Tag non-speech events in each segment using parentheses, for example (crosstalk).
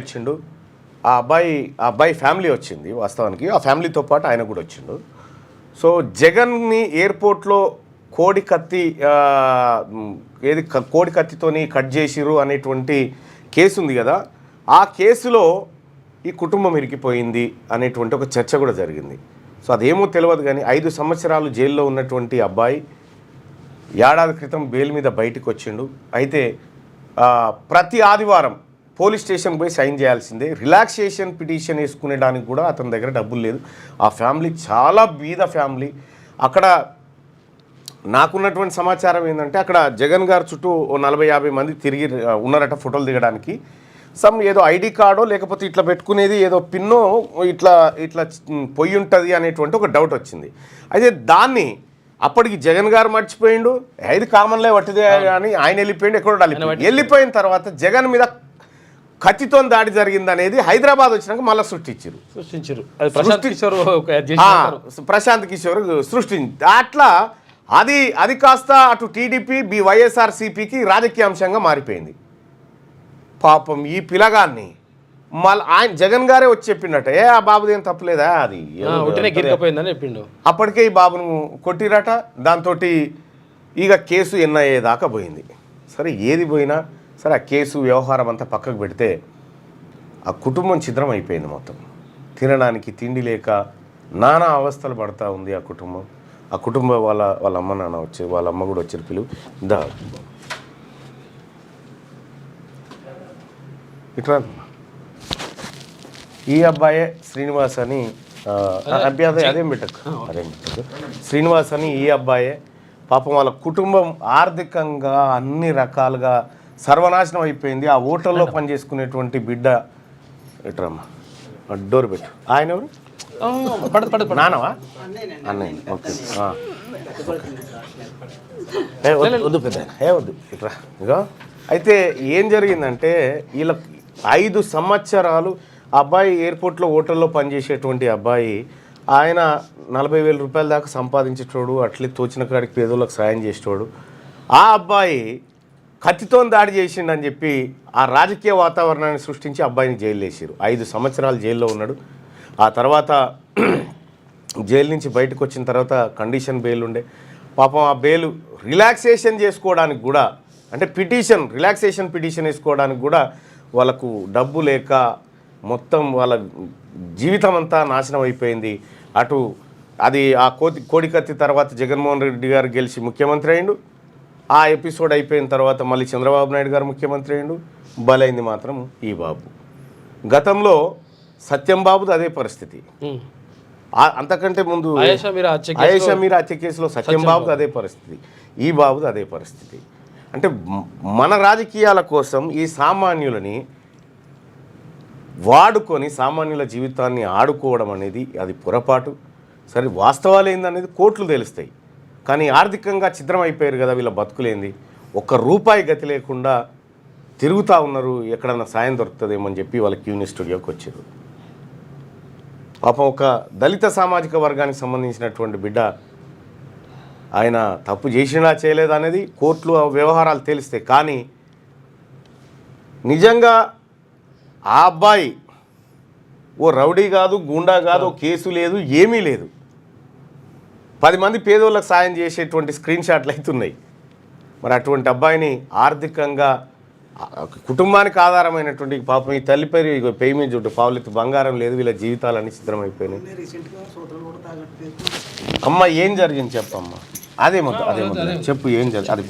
అబ్బాయి వచ్చిండు ఆ అబ్బాయి ఆ అబ్బాయి ఫ్యామిలీ వచ్చింది వాస్తవానికి. ఆ ఫ్యామిలీతో పాటు ఆయన కూడా వచ్చిండు. సో జగన్ని ఎయిర్పోర్ట్లో కోడి కత్తి ఏది కోడి కత్తితోని కట్ చేసిరు అనేటువంటి కేసు ఉంది కదా. ఆ కేసులో ఈ కుటుంబం ఇరికిపోయింది అనేటువంటి ఒక చర్చ కూడా జరిగింది. సో అదేమో తెలియదు కానీ ఐదు సంవత్సరాలు జైల్లో ఉన్నటువంటి అబ్బాయి ఏడాది క్రితం బెయిల్ మీద బయటకు వచ్చిండు అయితే ప్రతి ఆదివారం పోలీస్ స్టేషన్ పోయి సైన్ చేయాల్సిందే. రిలాక్సేషన్ పిటిషన్ వేసుకునేడానికి కూడా అతని దగ్గర డబ్బులు లేదు. ఆ ఫ్యామిలీ చాలా బీద ఫ్యామిలీ. అక్కడ నాకున్నటువంటి సమాచారం ఏంటంటే అక్కడ జగన్ గారు చుట్టూ నలభై యాభై మంది తిరిగి ఉన్నారట ఫోటోలు దిగడానికి. సమ్ ఏదో ఐడి కార్డో లేకపోతే ఇట్లా పెట్టుకునేది ఏదో పిన్నో ఇట్లా ఇట్లా పొయ్యి ఉంటుంది అనేటువంటి ఒక డౌట్ వచ్చింది. అయితే దాన్ని అప్పటికి జగన్ గారు మర్చిపోయిండు. ఐదు కామన్లే పట్టిదే అని ఆయన వెళ్ళిపోయిండు ఎక్కడో వెళ్ళిపోయిన తర్వాత జగన్ మీద కత్తితో దాడి జరిగింది అనేది హైదరాబాద్ వచ్చినాక మళ్ళీ సృష్టించారు సృష్టించారు ప్రశాంత్ కిషోర్ సృష్టించి అట్లా అది అది కాస్త అటు టీడీపీ బి వైఎస్ఆర్సీపీకి రాజకీయ అంశంగా మారిపోయింది. పాపం ఈ పిలగాన్ని మళ్ళీ ఆయన జగన్ గారే వచ్చి చెప్పిండట ఏ ఆ బాబుది ఏం తప్పులేదా అది? చెప్పిండు. అప్పటికే ఈ బాబును కొట్టిరట దాంతో ఇక కేసు ఎన్ఐఏ దాకా పోయింది. సరే ఏది పోయినా సరే ఆ కేసు వ్యవహారం అంతా పక్కకు పెడితే ఆ కుటుంబం ఛిద్రం అయిపోయింది మొత్తం. తినడానికి తిండి లేక నానా అవస్థలు పడతా ఉంది ఆ కుటుంబం. ఆ కుటుంబం వాళ్ళ వాళ్ళ అమ్మ నాన్న వచ్చి వాళ్ళ అమ్మ కూడా వచ్చారు పిలువు. దా. ఇట్లా ఈ అబ్బాయే శ్రీనివాస్ అని అదే అదేం పెట్టకు. అదేం పెట్టకు. శ్రీనివాస్ అని ఈ అబ్బాయే పాపం వాళ్ళ కుటుంబం ఆర్థికంగా అన్ని రకాలుగా సర్వనాశనం అయిపోయింది. ఆ హోటల్లో పనిచేసుకునేటువంటి బిడ్డ ఎట్రమ్మా? డోర్ పెట్టు. ఆయన ఎవరు? పడదు పడదు నానవా అన్నయ్య ఓకే. ఆ. ఏ వద్దు వద్దు పెద్ద ఏ వద్దు. ఇట్రా. ఇగో అయితే ఏం జరిగిందంటే వీళ్ళ ఐదు సంవత్సరాలు అబ్బాయి ఎయిర్పోర్ట్లో హోటల్లో పనిచేసేటువంటి అబ్బాయి ఆయన నలభై వేల రూపాయల దాకా సంపాదించేటోడు అట్లే తోచిన కాడికి పేదోళ్ళకి సాయం చేసేటోడు. ఆ అబ్బాయి కత్తితో దాడి చేసిండని చెప్పి ఆ రాజకీయ వాతావరణాన్ని సృష్టించి అబ్బాయిని జైలు వేసారు ఐదు సంవత్సరాలు జైల్లో ఉన్నాడు. ఆ తర్వాత (clears throat) జైలు నుంచి బయటకు వచ్చిన తర్వాత కండిషన్ బెయిల్ ఉండే పాపం ఆ బెయిల్ రిలాక్సేషన్ చేసుకోవడానికి కూడా అంటే పిటిషన్ రిలాక్సేషన్ పిటిషన్ వేసుకోవడానికి కూడా వాళ్ళకు డబ్బు లేక మొత్తం వాళ్ళ జీవితం అంతా నాశనం అయిపోయింది. అటు అది ఆ కోతి కోడికత్తి తర్వాత జగన్మోహన్ రెడ్డి గారు గెలిచి ముఖ్యమంత్రి అయిండు. ఆ ఎపిసోడ్ అయిపోయిన తర్వాత మళ్ళీ చంద్రబాబు నాయుడు గారు ముఖ్యమంత్రి అయిండు బలైంది మాత్రం ఈ బాబు. గతంలో సత్యం బాబుది అదే పరిస్థితి. అంతకంటే ముందు ఆయేషా మీరా హత్య కేసులో- సత్యం బాబుది అదే పరిస్థితి. ఈ బాబుది అదే పరిస్థితి. అంటే మన రాజకీయాల కోసం ఈ సామాన్యులని వాడుకొని సామాన్యుల జీవితాన్ని ఆడుకోవడం అనేది అది పొరపాటు. సరే వాస్తవాలు ఏందనేది కోట్లు తెలుస్తాయి. కానీ ఆర్థికంగా ఛిద్రం అయిపోయారు కదా వీళ్ళ బతుకులేంది. ఒక్క రూపాయి గతి లేకుండా తిరుగుతూ ఉన్నారు. ఎక్కడన్నా సాయం దొరుకుతుందేమో అని చెప్పి వాళ్ళ క్యూని స్టూడియోకి వచ్చారు. పాపం ఒక దళిత సామాజిక వర్గానికి సంబంధించినటువంటి బిడ్డ ఆయన తప్పు చేసినా చేయలేదా అనేది కోర్టులు ఆ వ్యవహారాలు తేలిస్తాయి కానీ నిజంగా ఆ అబ్బాయి ఓ రౌడీ కాదు గుండా కాదు ఓ కేసు లేదు ఏమీ లేదు. పది మంది పేదోళ్ళకి సాయం చేసేటువంటి స్క్రీన్ షాట్లు అవుతున్నాయి మరి అటువంటి అబ్బాయిని ఆర్థికంగా కుటుంబానికి ఆధారమైనటువంటి పాపం ఈ తల్లి పేరు ఇగో పేయి మీద చూడు పావులెత్తు బంగారం లేదు వీళ్ళ జీవితాలన్నీ చిత్రమైపోయినాయి. అమ్మ ఏం జరిగింది చెప్పమ్మ? అదే మొత్తం అదే మొత్తం చెప్పు ఏం జరిగింది అది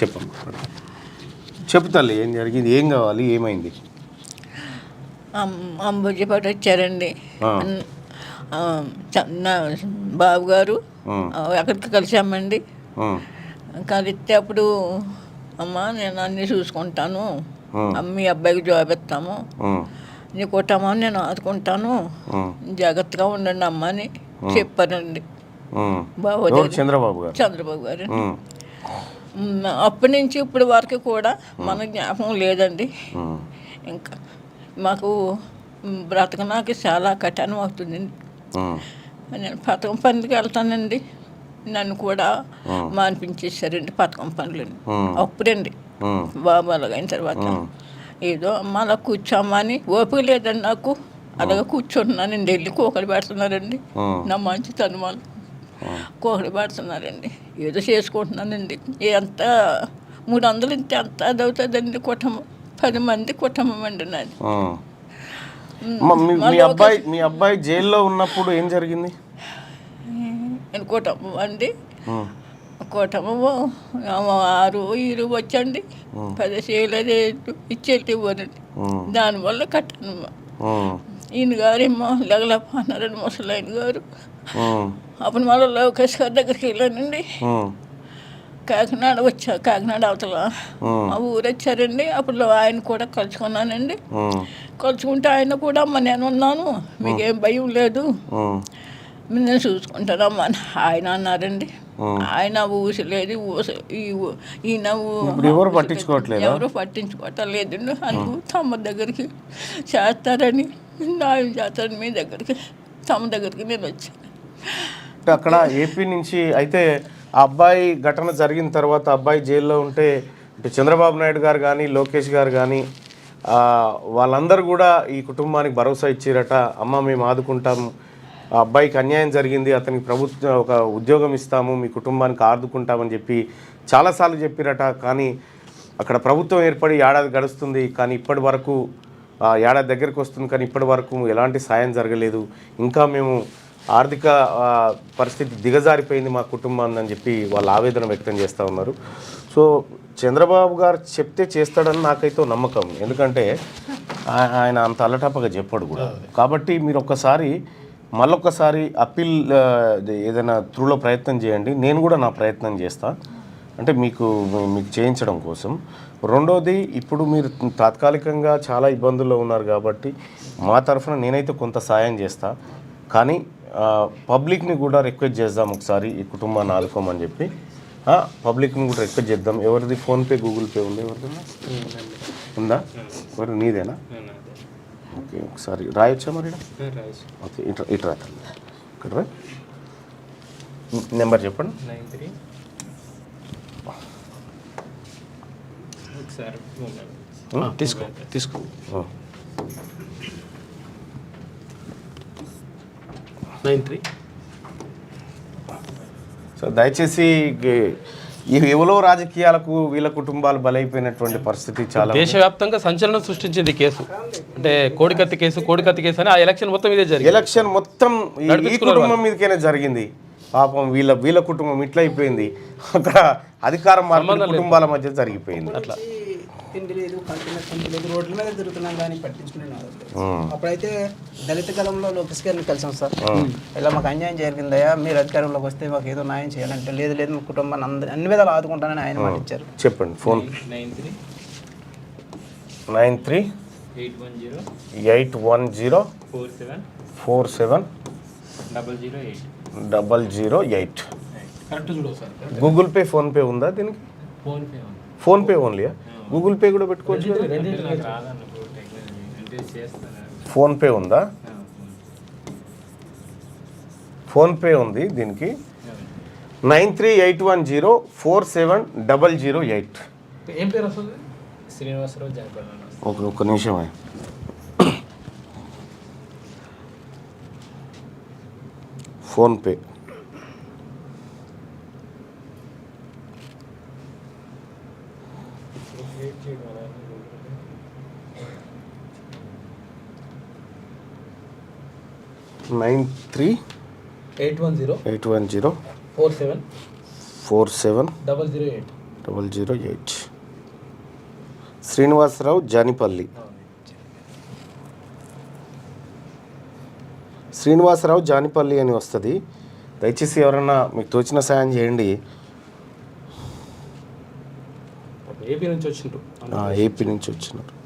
చెప్పమ్మా. చెప్పు తల్లి ఏం జరిగింది ఏం కావాలి ఏమైంది? అంబుజపాటు వచ్చారండి. బాబు గారు అక్కడికి కలిసామండి. కలిస్తే అప్పుడు అమ్మ నేను అన్నీ చూసుకుంటాను. అమ్మ, మీ అబ్బాయికి జాబ్ ఇస్తాము. నీ కుటుంబం నేను ఆదుకుంటాను. జాగ్రత్తగా ఉండండి అమ్మ అని. బాబు ఎవరు? చంద్రబాబు గారు. చంద్రబాబు గారు. అప్పటి నుంచి ఇప్పటి వరకు కూడా మన జ్ఞాపకం లేదండి. ఇంకా మాకు బ్రతకనాకి చాలా కఠినం అవుతుందండి నేను పథకం పనులకి వెళ్తానండి. నన్ను కూడా మానిపించేశారండి పథకం పనులని. అప్పుడండి. బాబు అలాగైన తర్వాత. ఏదో అమ్మ అలా కూర్చోమ్మని ఓపిక లేదండి నాకు. అలాగే కూర్చున్నానండి వెళ్ళి కోకలు పెడుతున్నారండి. నా మంచి తనుమాలు. కోకలు పెడుతున్నారండి. ఏదో చేసుకుంటున్నానండి. ఎంత మూడు వందలు ఇంత ఎంత అది అవుతుందండి కుటుంబం. పది మంది కుటుంబం అండి నాది. మీ అబ్బాయి మీ అబ్బాయి జైల్లో ఉన్నప్పుడు ఏం జరిగింది నేను కుటుంబం అండి ఉమ్. కుటుంబము ఆరు ఈరు వచ్చండి పది చేయలేదు ఇచ్చేటి ఇవ్వనండి. దానివల్ల కట్టాను. ఈయన గారేమో లెగలేపన్నారండి ముసలాయన గారు. అప్పుడు మళ్ళీ లోకేష్ గారి దగ్గరికి వెళ్ళానండి. కాకినాడ వచ్చా కాకినాడ అవతల. ఆ. ఊరు వచ్చారండి అప్పుడు ఆయన కూడా కలుసుకున్నానండి. కలుసుకుంటే ఆయన కూడా అమ్మ నేను ఉన్నాను మీకేం భయం లేదు. నేను చూసుకుంటానమ్మా అని ఆయన అన్నారండి. ఆయన ఊసలేదు ఊస ఈయన ఎవరు పట్టించుకోవట్లేదా? ఎవరు పట్టించుకోవట్లేదండి. అందుకు తమ దగ్గరికి చేస్తారని న్యాయం చేస్తారని మీ దగ్గరికి తమ దగ్గరికి నేను వచ్చాను. అక్కడ ఏపీ నుంచి అయితే ఆ అబ్బాయి ఘటన జరిగిన తర్వాత అబ్బాయి జైల్లో ఉంటే ఇటు చంద్రబాబు నాయుడు గారు కానీ లోకేష్ గారు కానీ వాళ్ళందరూ కూడా ఈ కుటుంబానికి భరోసా ఇచ్చిరట. అమ్మ మేము ఆదుకుంటాము ఆ అబ్బాయికి అన్యాయం జరిగింది. అతనికి ప్రభుత్వం ఒక ఉద్యోగం ఇస్తాము. మీ కుటుంబానికి ఆదుకుంటామని చెప్పి చాలాసార్లు చెప్పిరట. కానీ అక్కడ ప్రభుత్వం ఏర్పడి ఏడాది గడుస్తుంది. కానీ ఇప్పటి వరకు ఏడాది దగ్గరికి వస్తుంది. కానీ ఇప్పటి వరకు ఎలాంటి సాయం జరగలేదు. ఇంకా మేము ఆర్థిక పరిస్థితి దిగజారిపోయింది మా కుటుంబాన్ని అని చెప్పి వాళ్ళు ఆవేదన వ్యక్తం చేస్తూ ఉన్నారు. సో చంద్రబాబు గారు చెప్తే చేస్తాడని నాకైతే నమ్మకం. ఎందుకంటే ఆయన అంత అల్లటప్పగా చెప్పాడు కూడా. కాబట్టి మీరు ఒక్కసారి మళ్ళొక్కసారి అప్పీల్ ఏదైనా త్రూలో ప్రయత్నం చేయండి. నేను కూడా నా ప్రయత్నం చేస్తాను అంటే మీకు మీకు చేయించడం కోసం. రెండోది ఇప్పుడు మీరు తాత్కాలికంగా చాలా ఇబ్బందుల్లో ఉన్నారు కాబట్టి మా తరఫున నేనైతే కొంత సాయం చేస్తా. కానీ పబ్లిక్ని కూడా రిక్వెస్ట్ చేద్దాం ఒకసారి ఈ కుటుంబాన్ని ఆదుకోమని చెప్పి. పబ్లిక్ని కూడా రిక్వెస్ట్ చేద్దాం. ఎవరిది? ఫోన్పే గూగుల్ పే ఉంది ఎవరిదన్నా ఉందా? ఎవరు? నీదేనా? ఓకే ఒకసారి రాయొచ్చా మరి? ఓకే ఇటు రా తల్లి. ఇక్కడ రా. నెంబర్ చెప్పండి. Nine three. ఒకసారి తీసుకో తీసుకో ఆ. Nine three. సో దయచేసి ఎవరో రాజకీయాలకు వీళ్ళ కుటుంబాలు బలైపోయినటువంటి పరిస్థితి చాలా దేశవ్యాప్తంగా సంచలనం సృష్టించింది కేసు. అంటే కోడికత్తి కేసు కోడికత్తి కేసు అని ఆ ఎలక్షన్ మొత్తం ఇదే జరిగింది. ఎలక్షన్ మొత్తం ఈ- కుటుంబం మీదకైనా జరిగింది. పాపం వీళ్ళ వీళ్ళ కుటుంబం ఇట్లా అయిపోయింది. అక్కడ అధికారం కుటుంబాల మధ్య జరిగిపోయింది. అట్లా. తిండి లేదు కంటిన తిండి లేదు రోడ్ల మీద తిరుగుతున్నాం కానీ పట్టించుకునే నాదు అప్పుడైతే దళిత కాలంలో లోకేష్ గారిని కలిసాం సార్? ఇలా మాకు అన్యాయం జరిగిందయ్యా మీరు అధికారంలోకి వస్తే మాకు ఏదో న్యాయం చేయాలంటే లేదు లేదు మా కుటుంబాన్ని అందరి అన్ని విధాలు ఆదుకుంటానని ఆయన మాట ఇచ్చారు. చెప్పండి phone. Nine three. Nine three eight one zero eight one zero four seven four seven double zero eight double zero eight. Correct చూడు సార్ గూగుల్ పే ఫోన్పే ఉందా దీనికి? ఫోన్ పే ఫోన్పే ఓన్లీయా గూగుల్ పే కూడా పెట్టుకోవచ్చు PhonePe ఉందా. PhonePe ఉంది? దీనికి. Nine three eight one zero four seven double zero eight. ఏం పేరు వస్తుంది శ్రీనివాసరావు జనపడ ఒక ఒక్క నిమిషమే PhonePe nine three eight one zero eight one zero four seven four seven double zero eight double zero eight Srinivasarao Janipalli Srinivasarao Janipalli అని వస్తుంది. దయచేసి ఎవరన్నా మీకు తోచిన సాయం చేయండి. ఏపీ నుంచి వచ్చిండ్రు. ఆ, ఏపీ నుంచి వచ్చినారు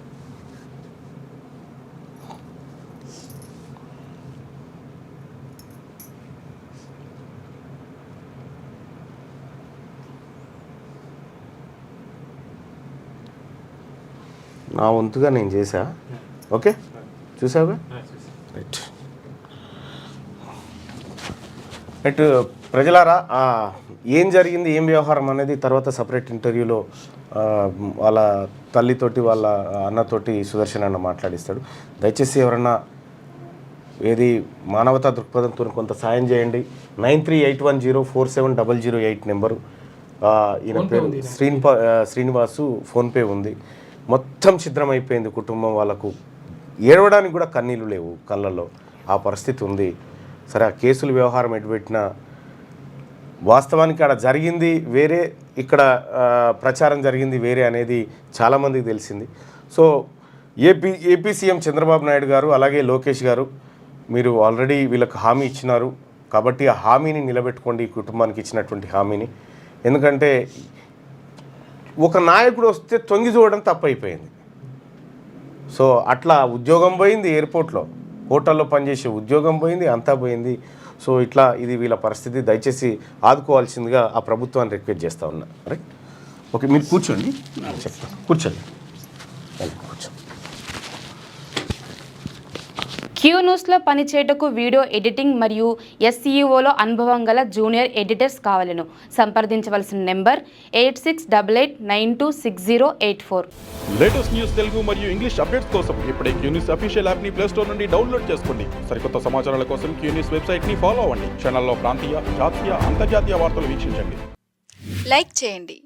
నా వంతుగా నేను చేశా. ఓకే? చూసావా రైట్ రైట్ ప్రజలారా ఏం జరిగింది ఏం వ్యవహారం అనేది తర్వాత సపరేట్ ఇంటర్వ్యూలో వాళ్ళ తల్లితోటి వాళ్ళ అన్నతోటి సుదర్శన్ అన్న మాట్లాడిస్తాడు. దయచేసి ఎవరన్నా ఏది మానవతా దృక్పథంతో కొంత సాయం చేయండి. Nine three eight one zero four seven double zero eight number. ఈయన పేరు శ్రీనిపా ఆ, శ్రీనివాసు ఫోన్పే ఉంది. మొత్తం ఛిద్రమైపోయింది కుటుంబం వాళ్ళకు. ఏడవడానికి కూడా కన్నీళ్ళు లేవు కళ్ళల్లో. ఆ పరిస్థితి ఉంది. సరే ఆ కేసుల వ్యవహారం ఎటుపెట్టినా వాస్తవానికి అక్కడ జరిగింది వేరే ఇక్కడ ప్రచారం జరిగింది వేరే అనేది చాలామందికి తెలిసింది. So AP AP CM Chandrababu Naidu garu అలాగే లోకేష్ గారు మీరు ఆల్రెడీ వీళ్ళకి హామీ ఇచ్చినారు. కాబట్టి ఆ హామీని నిలబెట్టుకోండి కుటుంబానికి ఇచ్చినటువంటి హామీని. ఎందుకంటే ఒక నాయకుడు వస్తే తొంగి చూడడం తప్పైపోయింది. సో అట్లా ఉద్యోగం పోయింది ఎయిర్పోర్ట్లో. హోటల్లో పనిచేసే ఉద్యోగం పోయింది అంతా పోయింది. సో ఇట్లా ఇది వీళ్ళ పరిస్థితి. దయచేసి ఆదుకోవాల్సిందిగా ఆ ప్రభుత్వాన్ని రిక్వెస్ట్ చేస్తా ఉన్నా. రైట్ ఓకే మీరు కూర్చోండి. చెప్తాను కూర్చోండి. వెళ్ళి క్యూ న్యూస్లో పనిచేయటకు వీడియో ఎడిటింగ్ మరియు ఎస్ఈఓలో అనుభవం గల జూనియర్ ఎడిటర్స్ కావాలను. సంప్రదించవలసిన number eight six double eight nine two six zero eight four. Latest news Telugu మరియు ఇంగ్లీష్ అప్డేట్స్ కోసం ఇప్పుడే క్యూనిస్ అఫీషియల్ యాప్ని ప్లే స్టోర్ నుండి డౌన్లోడ్ చేసుకోండి. సరికొత్త సమాచారాల కోసం క్యూనిస్ వెబ్సైట్ని ఫాలో అవ్వండి. ఛానల్లో ప్రాంతీయ జాతీయ అంతర్జాతీయ వార్తలు వీక్షించండి. లైక్ చేయండి.